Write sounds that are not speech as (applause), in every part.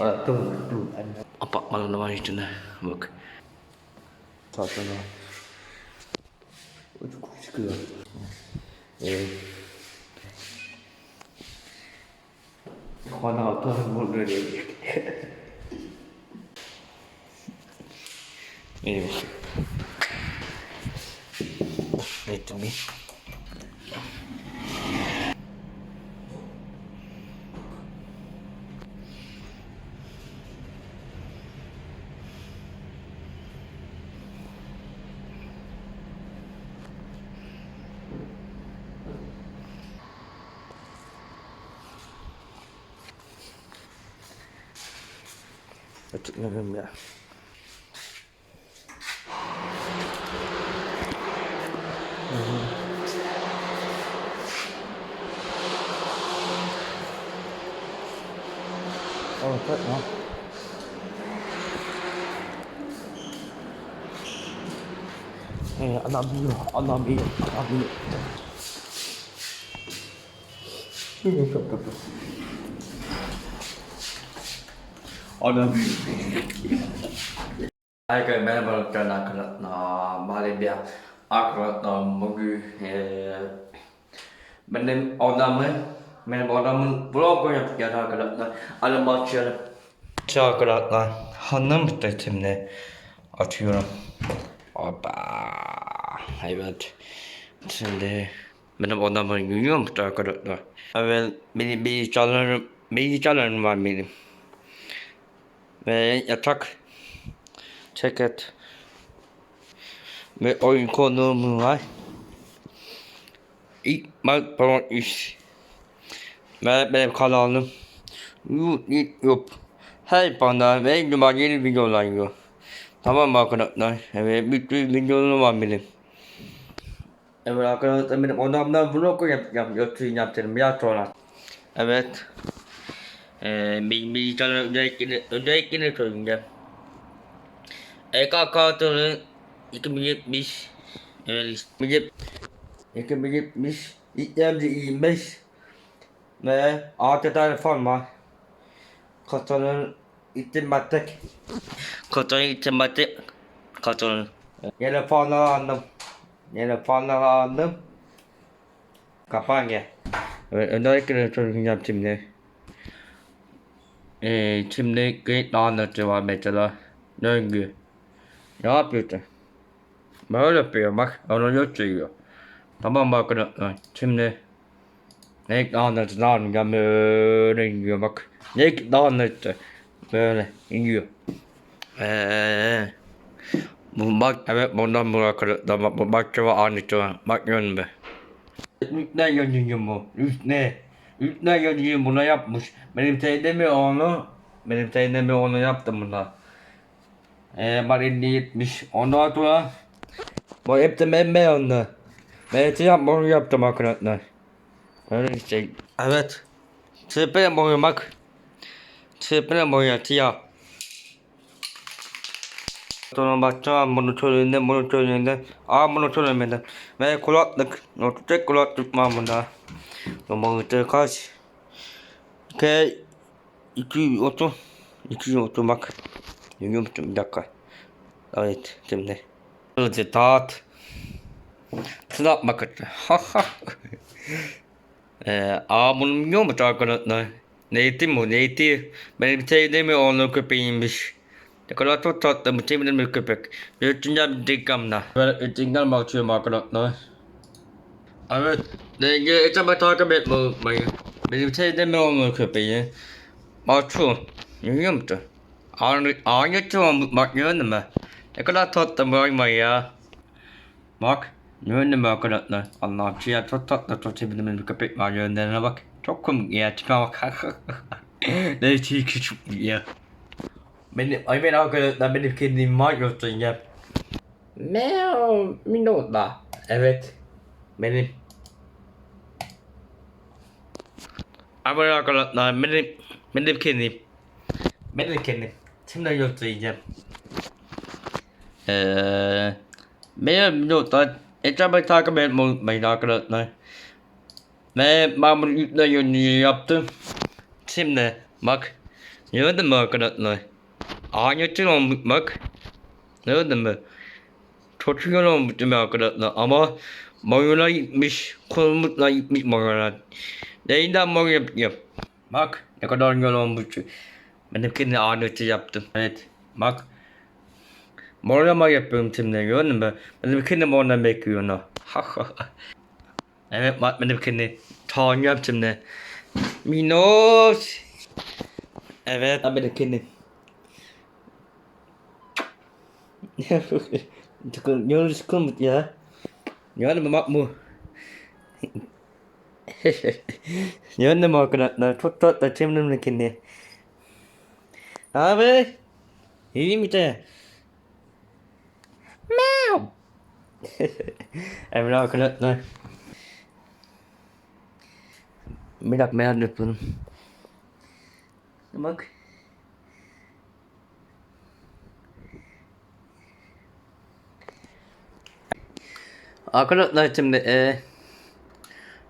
Orada dur dur anne. Apartmanın da var içinde. Bak. Salsana. O çok çıkıyor. Evet. Kona altı bunu öyle. İyi bir Açıklamam ya. Ồ, thật nó. Nè, anh làm gì rồi? Anh làm gì? Herkese merhaba arkadaşlar. Bari bir arkadaşlar bugün eee, benim odamı benim odamın vlog yapacağız arkadaşlar. Hadi başlayalım. Arkadaşlar hanım sesimle açıyorum. Hoppa. Evet. Şimdi benim odamı görüyor musun arkadaşlar? Evet benim bilgisayarlarım bilgisayarlarım var benim. Ve yatak ceket ve oyun konuğum var. İlk bana iş ve benim kanalım YouTube her bana ve numara yeni videolar yiyor. Tamam arkadaşlar? Evet bütün videolarım var benim. Evet arkadaşlar benim odamdan vlog yapacağım. Götürün yaptırım biraz sonra. Evet. Ee, benim bilgisayarın özellikle, özellikle söyleyeceğim. Eka kartının 2070 evet 2070 İklemci 25 ve 6 tane fan var. Kartonun itematik Kartonun itematik Kartonun Yine fanları aldım. Yine fanları aldım. Kapan Evet özellikle söyleyeceğim şimdi ee, şimdi grid anlatı var mesela döngü ne yapıyorsun? Böyle yapıyor bak onu gösteriyor. Tamam mı arkadaşlar şimdi ne anlatı anlayacağım böyle iniyor bak. Ne anlatı böyle iniyor. Eee bu bak evet bundan bu arkadaşlar bak bu bak çava anlatıyor bak yön be. Üstüne yazıyor bu üstüne. Üstüne yazıyor buna yapmış. Benim teyzemi onu benim teyzemi onu yaptım buna. Ee, bak 50 Ondan sonra bu hep de ben beğendim. Ben de yapmamı yaptım arkadaşlar. Öyle şey. Evet. Tırpına boyamak. Tırpına boyatıyor. Sonra bakacağım bunu söylediğinde bunu söylediğinde. Aa bunu söylemedim. Ve kulaklık. Tek kulaklık var bunda. Numarası kaç? K 230 230 bak. Görüyor musun bir dakika. Evet şimdi. Hızlı tat. Sınav makası. (laughs) Eee aa bunu biliyor musun arkadaşlar? Neydi bu neydi? Benim sevdiğim onun köpeğiymiş. Ne kadar çok tatlı bir sevdiğim bir köpek. Üçüncü bir dikamda. Böyle üçüncü bakıyorum arkadaşlar. Evet. Denge eteme takip etme unutmayın. Benim sevdiğim onun köpeği. Bakıyorum. Görüyor musun? Aynı, tamam bak gördün mü? Ne kadar tatlı bakma ya. Bak. Gördün mü arkadaşlar? Allah'ım şey ya çok tatlı çok sevdiğim bir köpek var yönlerine bak. Çok komik ya tipe bak. (laughs) ne şey küçük ya. Benim, ay ben arkadaşlar benim kendim var göstereceğim. Meow minutta. Evet. Benim. Ama arkadaşlar benim benim kendim. Benim kendim. Şimdi göstereceğim. Eee benim minutta etrafı takip etmeyi unutmayın arkadaşlar. Ve ben bunu yükle yönünü yaptım. Şimdi bak Gördün mü arkadaşlar? Ağaççı olmuş bak. Gördün mü? Çok güzel olmuş arkadaşlar? Ama boyuna gitmiş. Kolumuzla gitmiş boyuna. Neyden boy yapayım? Bak ne kadar güzel olmuş. Benimkini ağaççı yaptım. Evet. Bak. Boyama yapıyorum şimdi gördün mü? Benimkini boyama bekliyorum. Ha ha ha. Evet bak benimkini. Tanrım şimdi. Minnoş. Evet. Abi de kendi. Çıkın, yolu çıkın mı ya? Yani mı bak mı? Yani mı arkadaşlar? Çok tatlı çemrim kendi. Abi. İyi mi de? Meow. Evet arkadaşlar. Bir dakika merak yapıyorum. Bak. Arkadaşlar şimdi e,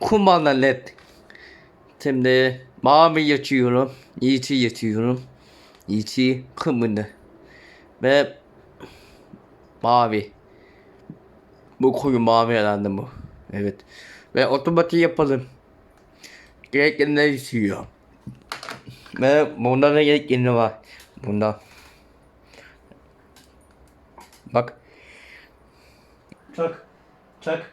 kumanda led. Şimdi mavi yatıyorum yeşil yatıyorum yeşil kırmızı ve mavi. Bu koyu mavi herhalde bu. Evet. Ve otomatik yapalım. Gerekli istiyor ve bunda da gerekli var? Bunda. Bak. Çak. Çak.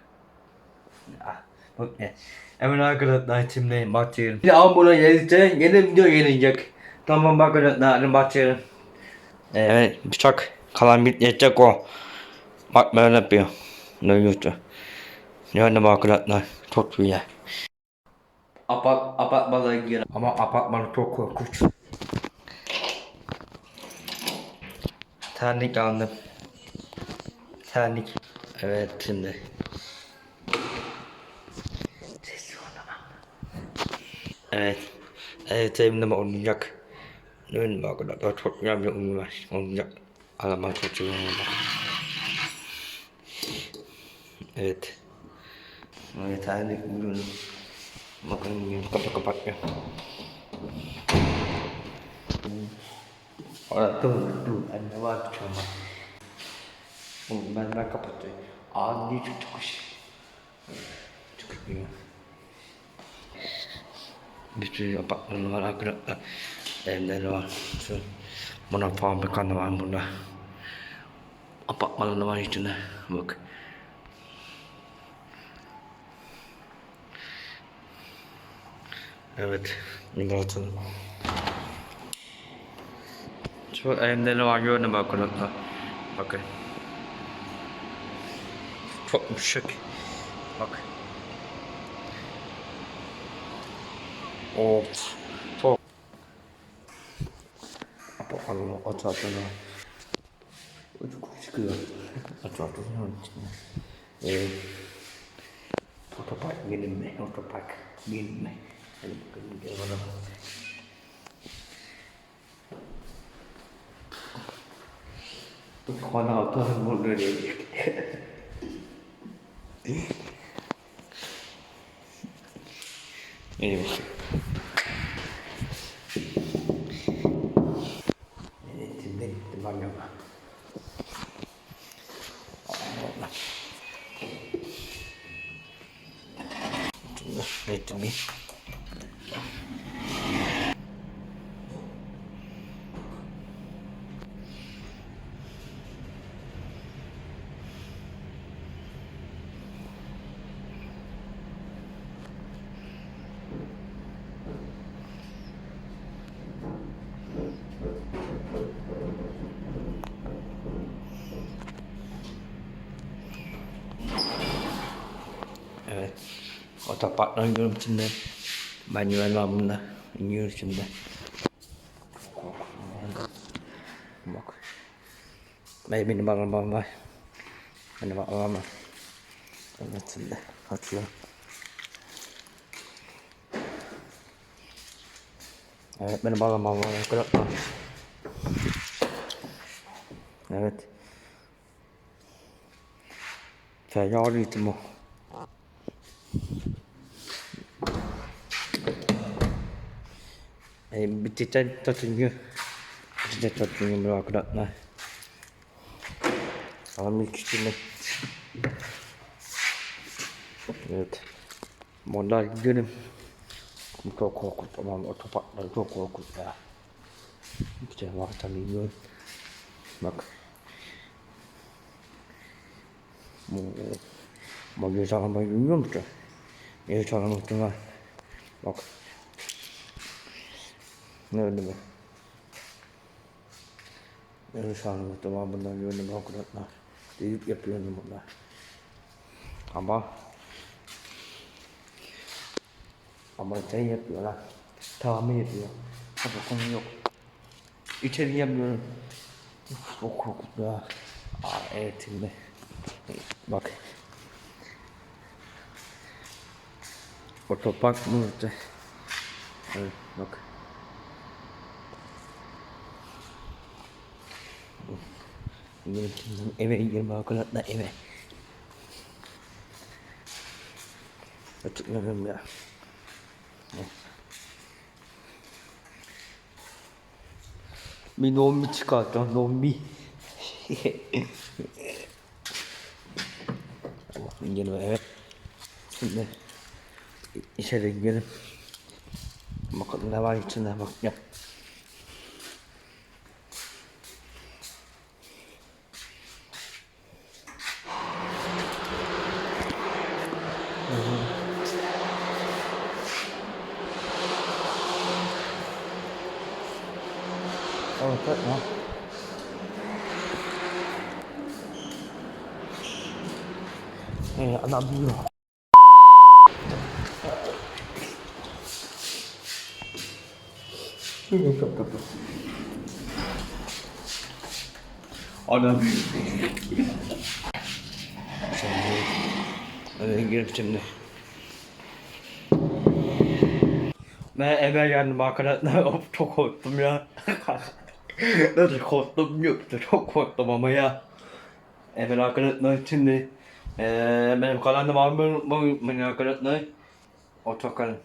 Ah, bak ne. Hemen arkadaşlar şimdi başlayalım. Bir abone gelirse yeni video gelecek. Tamam arkadaşlar başlayalım. Evet bıçak kalan bitecek o. Bak böyle yapıyor. Ne yapıyor? Yani arkadaşlar çok güzel. Apart, apartmana girelim. Ama apartman çok korkunç. Terlik aldım. Terlik. Evet şimdi. Evet. Evet evimde oynayacak. Dün bak da çok güzel bir oyun var. Oynayacak. Araba çok güzel olacak. Evet. Evet terlik bugün. Bakın bugün kapat kapatıyor. Orada dur dur anne var çama. Oğlum ben ben kapatıyorum. Ağzı niye çok çıkış? Çıkmıyor. Bir sürü apartmanı var arkadaşlar. Evleri var. Buna fabrikanı var burada. Apartmanı var içinde. Bak. Evet. Atalım. Şu evleri var gördüm arkadaşlar. Bakın. Çok yumuşak. Bak. Of. Çok. Bakalım aç atına. Çok çıkıyor. Aç atına içine. Ee, otopark benim mi? Otopark benim mi? Hadi bakalım gel bana. Con auto một người Let me. Evet. Otoparktan gidiyorum şimdi. Ben yuvarlanımda iniyorum şimdi. Bak. Ben benim arabam var. Benim arabam var. Evet şimdi açıyorum. Evet benim arabam var arkadaşlar. Evet. Ferrari bu. E, bittikten tutmuyor. Bittikten tutmuyor bu arkadaşlar. Alalım ilk içinde. Evet. Modlar gidelim. Çok korkunç tamam o topakları çok korkunç ya. İşte var tanıyorum. Bak. Bu bu göz aramayı görüyor musun? Aramayı var. Bak. Mi? Göz aramayı var bundan gördüm arkadaşlar. Deyip yapıyorum bunlar. Ama ama şey yapıyorlar. Tahmin ediyor. Tabii konu yok. İçeri yapıyorum. Uf, çok korkunç ya. Aa, evet şimdi. Bak. Otopark mı? Evet bak. Benim kimden eve girme arkadaşlar eve. Açıklamıyorum ya. Bir zombi çıkarttım zombi. Allah'ım gelin eve. Şimdi içeri girelim. Bakalım ne var içinde bak ya. Evet, evet, ya. Ee, adam biliyor. Çok tatlı. Adam Eve girip şimdi. Ben eve geldim arkadaşlar. (laughs) Çok korktum ya. (laughs) Nasıl korktum yoktu. Çok korktum ama ya. Evet arkadaşlar şimdi. Eee benim kanalıma abone olmayı unutmayın arkadaşlar. Hoşçakalın.